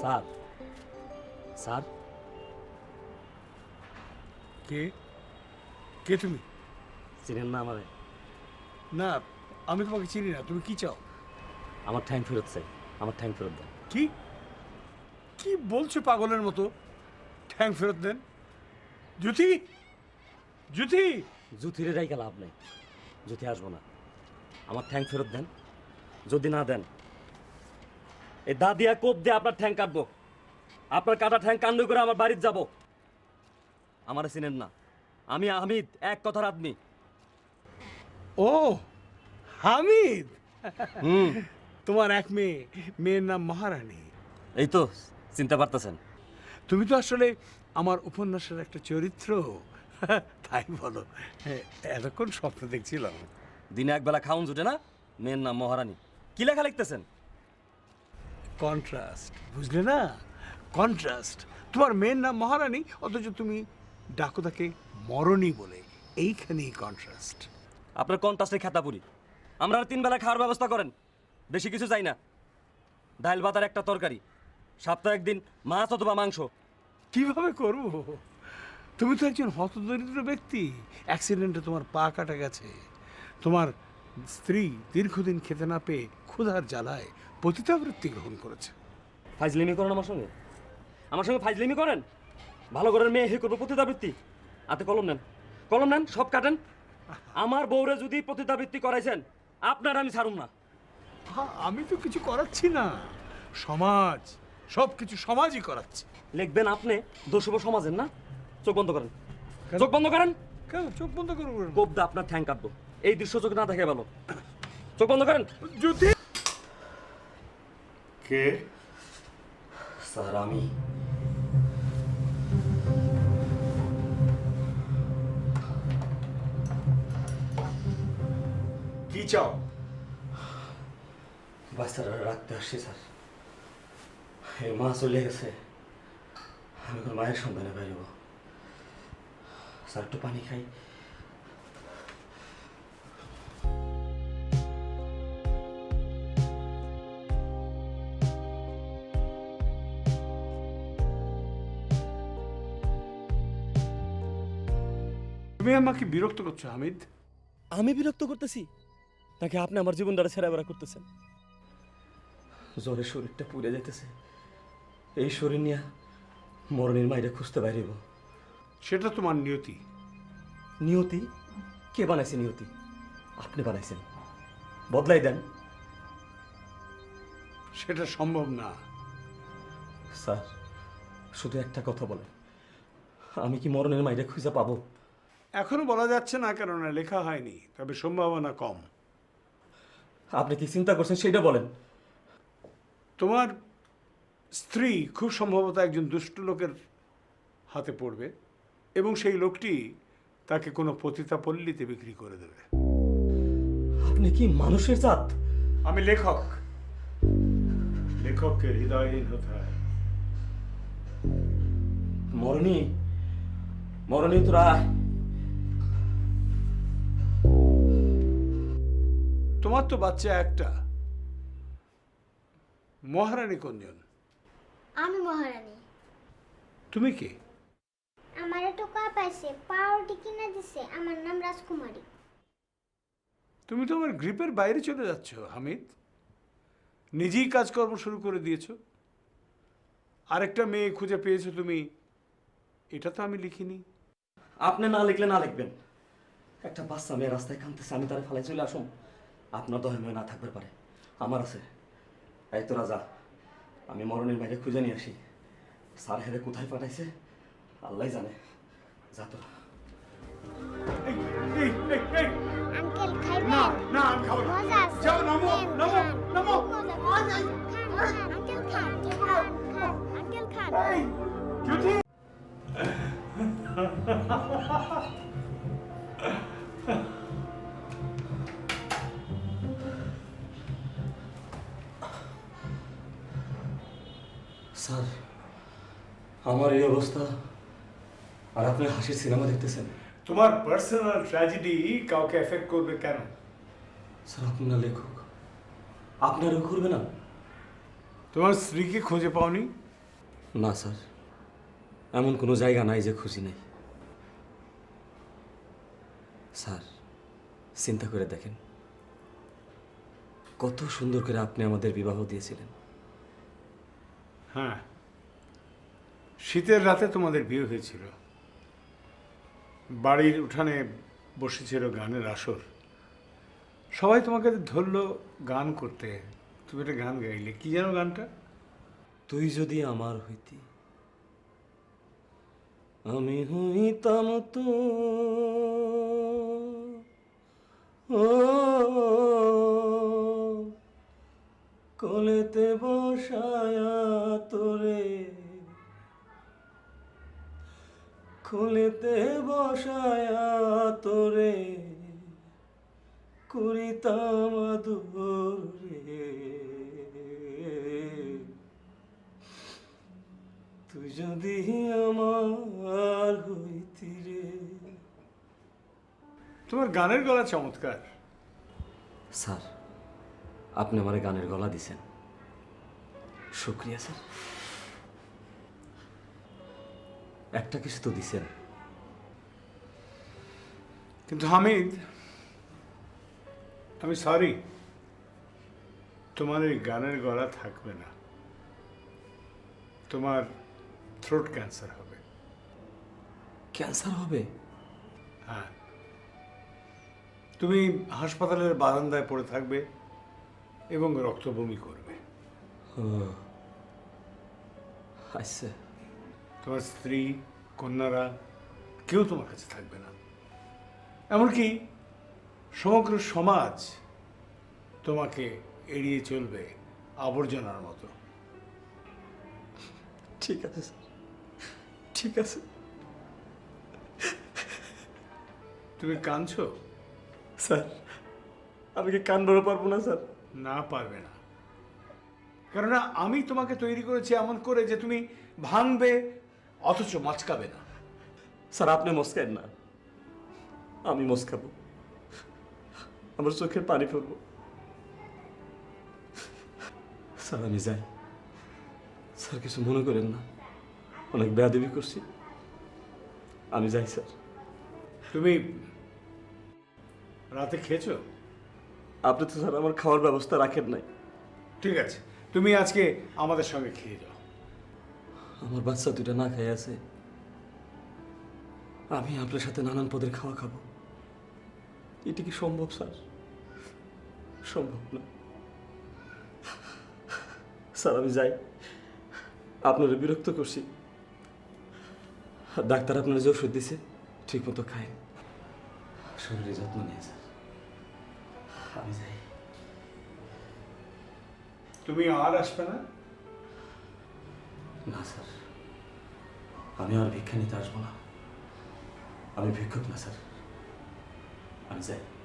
Sir. Sir. কে? কে তুমি? চিনেন না আমারে। না আমি তোমাকে চিনি না তুমি কি চাও? আমার ঠ্যাং ফেরত চাই আমার ঠ্যাং ফেরত দেন। কি? কি বলছো পাগলের মতো? ঠ্যাং ফেরত দেন? জুথি জুথি জুথিরে রাইকা লাভ নেই। জুথি আসব না। আমার ঠ্যাং ফেরত দেন। যদি না দেন এই দা দিয়া কোপ দিয়ে আপনার ঠ্যাং কাটবো। আপনার কাটা ঠ্যাং কাণ্ড করে আমার বাড়িতে যাব। আমার চিনেন না। আমি আহমিদ এক কথার আদমি। ও হামিদ? হুম। তোমার এক মেয়ে মেয়ের নাম মহারানী। এই তো চিনতে পারতেছেন। তুমি তো আসলে আমার উপন্যাসের একটা চরিত্র। তাই বলো এতক্ষণ স্বপ্ন দেখছিলাম। দিনে একবেলা খাউন জুটে না? মেয়ের নাম মহারানী। কি লেখা লিখতেছেন? কন্ট্রাস্ট বুঝলে না? কন্ট্রাস্ট তোমার মেয়ের নাম মহারানী অথচ তুমি ডাকো তাকে মরণী বলে। এইখানেই কন্ট্রাস্ট আপনার কন্টাসে খেতাপুরি আমরা আর তিন বেলা খাওয়ার ব্যবস্থা করেন। বেশি কিছু চাই না। ডাল ভাত আর একটা তরকারি। সপ্তাহে একদিন মাছ অথবা মাংস। কীভাবে করব? তুমি তো একজন হতদরিদ্র ব্যক্তি। অ্যাক্সিডেন্টে তোমার পা কাটা গেছে। তোমার স্ত্রী দীর্ঘদিন খেতে না পেয়ে ক্ষুধার জ্বালায়। পতিতাবৃত্তি গ্রহণ করেছে। ফাইজলিমি করেন আমার সঙ্গে? আমার সঙ্গে ফাইজলিমি করেন? ভালো করেন মেয়ে হে করব প্রতিদাবৃত্তি হাতে কলম নেন। কলম নেন সব কাটেন। আমার বউরে যদি প্রতিদাবৃত্তি করাইছেন আপনার আমি ছাড়ুম না। হ্যাঁ আমি তো কিছু করাচ্ছি না। সমাজ সব কিছু সমাজই করাচ্ছে। লিখবেন আপনি দোষব সমাজের না? চোখ বন্ধ করেন। চোখ বন্ধ করেন? কেন? চোখ বন্ধ করব না? কোপ দা আপনার ঠ্যাং কাটবো। এই দৃশ্য চোখ না দেখে ভালো। চোখ বন্ধ করেন? যদি কে? স্যার আমি। কি চাও? বাচ্চারা রাখতে আসছি স্যার। এর মা চলে গেছে। আমি এখন মায়ের সন্ধানে বেরোব। স্যার একটু পানি খাই। তুমি আমাকে বিরক্ত করছ হামিদ? আমি বিরক্ত করতেছি? নাকি আপনি আমার জীবনটা ছেড়ে বেড়া করতেছেন? জ্বরে শরীরটা পুড়ে যেতেছে এই শরীর নিয়ে মরণের মাইরে খুঁজতে বাইরেব। সেটা তোমার নিয়তি। নিয়তি? কে বানাইছে নিয়তি? আপনি বানাইছেন। বদলাই দেন। সেটা সম্ভব না। স্যার শুধু একটা কথা বলেন। আমি কি মরণের মাইরে খুঁজে পাবো? এখনও বলা যাচ্ছে না কেননা লেখা হয়নি তবে সম্ভাবনা কম। আপনি কি চিন্তা করছেন? সেটা বলেন। তোমার স্ত্রী খুব সম্ভবত একজন দুষ্ট লোকের হাতে পড়বে এবং সেই লোকটি তাকে কোনো পতিতা পল্লীতে বিক্রি করে দেবে। আপনি কি মানুষের জাত? আমি লেখক। লেখককে হৃদয়হীন হতে হয় মরণী মরণী তোরা তোমার তো বাচ্চা একটা। মহারানী কোনজন আমি মহারানী। তুমি কে? আমার টোকা পাইছে পাউরুটি কিনে দিছে আমার নাম রাজকুমারী। তুমি তো আমার গ্রিপের বাইরে চলে যাচ্ছ হামিদ। নিজেই কাজকর্ম শুরু করে দিয়েছ। আরেকটা মেয়ে খুঁজে পেয়েছ তুমি এটা তো আমি লিখিনি। আপনি না লিখলে না লিখবেন। একটা বাচ্চা মেয়ে রাস্তায় কাঁদতেছে আমি তার ফালাই চলে আসুন। আপনার ধর্মীয় না থাকবে পারে। আমার আছে। এই তোরা যা আমি মরণের বাইরে খুঁজে নিয়ে আসি। স্যার হেরে কোথায় পাঠাইছে? আল্লাহ জানে। যা না না আমি খাব না। যাও নামো নামো নামো। আঙ্কেল খান খান খান আঙ্কেল খান। আমার এই অবস্থা। আর আপনি হাসির সিনেমা দেখতেছেন? তোমার পার্সোনাল ট্র্যাজেডি কাউকে এফেক্ট করবে কেন? স্যার আপনি না লেখক। আপনারও করবে না? তোমার স্ত্রীকে খুঁজে পাওনি? না স্যার। এমন কোনো জায়গা নাই যে খুশি নেই। স্যার চিন্তা করে দেখেন। কত সুন্দর করে আপনি আমাদের বিবাহ দিয়েছিলেন। হ্যাঁ। শীতের রাতে তোমাদের বিয়ে হয়েছিল। বাড়ির উঠানে বসেছিল গানের আসর। সবাই তোমাকে ধরলো গান করতে। তুমি একটা গান গাইলে। কি যেন গানটা? তুই যদি আমার হইতি, আমি হইতাম তো। কলেতে বসায়া তোরে খুলেতে বসায়া তোরে করিতাম রে তুই যদি আমার হইতি রে। তোমার গানের গলা চমৎকার। স্যার আপনি আমার গানের গলা দিছেন। শুক্রিয়া স্যার। একটা কিছু তো দিছেন কিন্তু হামিদ আমি সরি তোমার এই গানের গলা থাকবে না। তোমার থ্রোট ক্যান্সার হবে। ক্যান্সার হবে? হ্যাঁ। তুমি হাসপাতালের বারান্দায় পড়ে থাকবে এবং রক্তবমি করবে। আচ্ছা। তোমার স্ত্রী কন্যারা কেউ তোমার কাছে থাকবে না এমনকি সমগ্র সমাজ তোমাকে এড়িয়ে চলবে আবর্জনার মতো ঠিক আছে স্যার ঠিক আছে তুমি কাঁদছো স্যার আমি কি কান ধরে পারব না স্যার না পারবে না কেননা আমি তোমাকে তৈরি করেছি এমন করে যে তুমি ভাঙবে অথচ মচকাবে না। স্যার আপনি মস্কাইন না। আমি মস্কাবো আমার চোখের পানি ফেলব স্যার আমি যাই। স্যার কিছু মনে করেন না। অনেক বেয়াদবি করছি। আমি যাই স্যার। তুমি রাতে খেয়েছো? আপনি তো স্যার আমার খাওয়ার ব্যবস্থা রাখেন নাই। ঠিক আছে। তুমি আজকে আমাদের সঙ্গে খেয়ে যাও। আমার বাচ্চা দুটা না খেয়ে আছে। আমি আপনার সাথে নানান পদের খাওয়া খাব। এটি কি সম্ভব, স্যার? সম্ভব না। স্যার, আমি যাই। আপনারা বিরক্ত করছি। ডাক্তার আপনার যে ওষুধ দিছে ঠিক মতো খায় শরীরের যত্ন নিয়ে স্যার আমি যাই। তুমি আর আসবে না? না স্যার। আমি আর ভিক্ষা নিতে আসব না। আমি ভিক্ষুক না স্যার। আমি যাই।